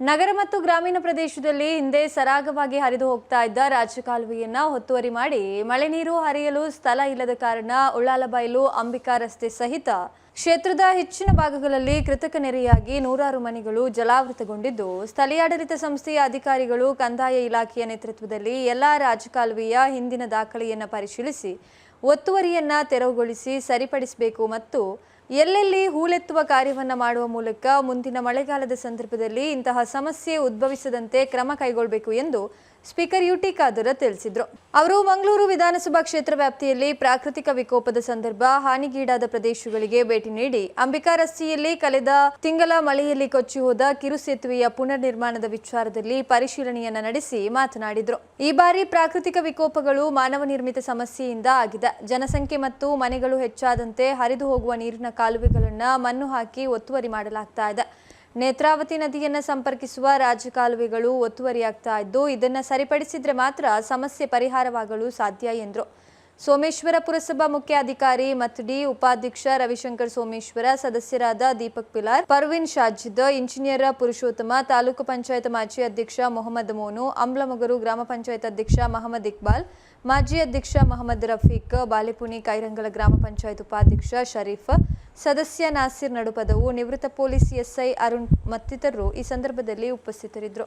ನಗರ ಮತ್ತು ಗ್ರಾಮೀಣ ಪ್ರದೇಶದಲ್ಲಿ ಹಿಂದೆ ಸರಾಗವಾಗಿ ಹರಿದು ಹೋಗ್ತಾ ಇದ್ದ ರಾಜಕಾಲುವೆಯನ್ನ ಒತ್ತುವರಿ ಮಾಡಿ ಮಳೆ ನೀರು ಹರಿಯಲು ಸ್ಥಳ ಇಲ್ಲದ ಕಾರಣ ಉಳ್ಳಾಲಬಾಯಿಲು, ಅಂಬಿಕಾ ರಸ್ತೆ ಸಹಿತ ಕ್ಷೇತ್ರದ ಹೆಚ್ಚಿನ ಭಾಗಗಳಲ್ಲಿ ಕೃತಕ ನೆರೆಯಾಗಿ ನೂರಾರು ಮನೆಗಳು ಜಲಾವೃತಗೊಂಡಿದ್ದು, ಸ್ಥಳೀಯಾಡಳಿತ ಸಂಸ್ಥೆಯ ಅಧಿಕಾರಿಗಳು ಕಂದಾಯ ಇಲಾಖೆಯ ನೇತೃತ್ವದಲ್ಲಿ ಎಲ್ಲಾ ರಾಜಕಾಲುವೆಯ ಹಿಂದಿನ ದಾಖಲೆಯನ್ನ ಪರಿಶೀಲಿಸಿ, ಒತ್ತುವರಿಯನ್ನ ತೆರವುಗೊಳಿಸಿ ಸರಿಪಡಿಸಬೇಕು ಮತ್ತು ಎಲ್ಲೆಲ್ಲಿ ಹೂಳೆತ್ತುವ ಕಾರ್ಯವನ್ನ ಮಾಡುವ ಮೂಲಕ ಮುಂದಿನ ಮಳೆಗಾಲದ ಸಂದರ್ಭದಲ್ಲಿ ಇಂತಹ ಸಮಸ್ಯೆ ಉದ್ಭವಿಸದಂತೆ ಕ್ರಮ ಕೈಗೊಳ್ಳಬೇಕು ಎಂದು ಸ್ಪೀಕರ್ ಯುಟಿ ಖಾದರ್ ತಿಳಿಸಿದರು. ಅವರು ಮಂಗಳೂರು ವಿಧಾನಸಭಾ ಕ್ಷೇತ್ರ ವ್ಯಾಪ್ತಿಯಲ್ಲಿ ಪ್ರಾಕೃತಿಕ ವಿಕೋಪದ ಸಂದರ್ಭ ಹಾನಿಗೀಡಾದ ಪ್ರದೇಶಗಳಿಗೆ ಭೇಟಿ ನೀಡಿ ಅಂಬಿಕಾ ರಸ್ತೆಯಲ್ಲಿ ಕಳೆದ ತಿಂಗಳ ಮಳೆಯಲ್ಲಿ ಕೊಚ್ಚಿ ಹೋದ ಕಿರು ಸೇತುವೆಯ ಪುನರ್ ನಿರ್ಮಾಣದ ವಿಚಾರದಲ್ಲಿ ಪರಿಶೀಲನೆಯನ್ನ ನಡೆಸಿ ಮಾತನಾಡಿದರು. ಈ ಬಾರಿ ಪ್ರಾಕೃತಿಕ ವಿಕೋಪಗಳು ಮಾನವ ನಿರ್ಮಿತ ಸಮಸ್ಯೆಯಿಂದ ಆಗಿದೆ. ಜನಸಂಖ್ಯೆ ಮತ್ತು ಮನೆಗಳು ಹೆಚ್ಚಾದಂತೆ ಹರಿದು ಹೋಗುವ ನೀರಿನ ಕಾಲುವೆಗಳನ್ನ ಮಣ್ಣು ಹಾಕಿ ಒತ್ತುವರಿ ಮಾಡಲಾಗ್ತಾ ಇದೆ. ನೇತ್ರಾವತಿ ನದಿಯನ್ನ ಸಂಪರ್ಕಿಸುವ ರಾಜ್ಯ ಕಾಲುವೆಗಳು ಒತ್ತುವರಿಯಾಗ್ತಾ ಇದ್ದು, ಇದನ್ನ ಸರಿಪಡಿಸಿದ್ರೆ ಮಾತ್ರ ಸಮಸ್ಯೆ ಪರಿಹಾರವಾಗಲು ಸಾಧ್ಯ ಎಂದರು. ಸೋಮೇಶ್ವರ ಪುರಸಭಾ ಮುಖ್ಯ ಅಧಿಕಾರಿ ಮತ್ಡಿ ಉಪಾಧ್ಯಕ್ಷ ರವಿಶಂಕರ್ ಸೋಮೇಶ್ವರ, ಸದಸ್ಯರಾದ ದೀಪಕ್ ಪಿಲಾರ್, ಪರ್ವಿನ್ ಶಾಜಿದ್, ಇಂಜಿನಿಯರ್ ಪುರುಷೋತ್ತಮ, ತಾಲೂಕು ಪಂಚಾಯತ್ ಮಾಜಿ ಅಧ್ಯಕ್ಷ ಮೊಹಮ್ಮದ್ ಮೋನು, ಅಂಬ್ಲಮೊಗರು ಗ್ರಾಮ ಪಂಚಾಯತ್ ಅಧ್ಯಕ್ಷ ಮಹಮ್ಮದ್ ಇಕ್ಬಾಲ್, ಮಾಜಿ ಅಧ್ಯಕ್ಷ ಮಹಮ್ಮದ್ ರಫೀಕ್ ಬಾಲೆಪುಣಿ ಕೈರಂಗಲ ಗ್ರಾಮ ಪಂಚಾಯತ್ ಉಪಾಧ್ಯಕ್ಷ ಶರೀಫ್ ಸದಸ್ಯ ನಾಸಿರ್ ನಡುಪದವು ನಿವೃತ್ತ ಪೊಲೀಸ್ ಎಸ್ಐ ಅರುಣ್ ಮತ್ತಿತರರು ಈ ಸಂದರ್ಭದಲ್ಲಿ ಉಪಸ್ಥಿತರಿದ್ದರು.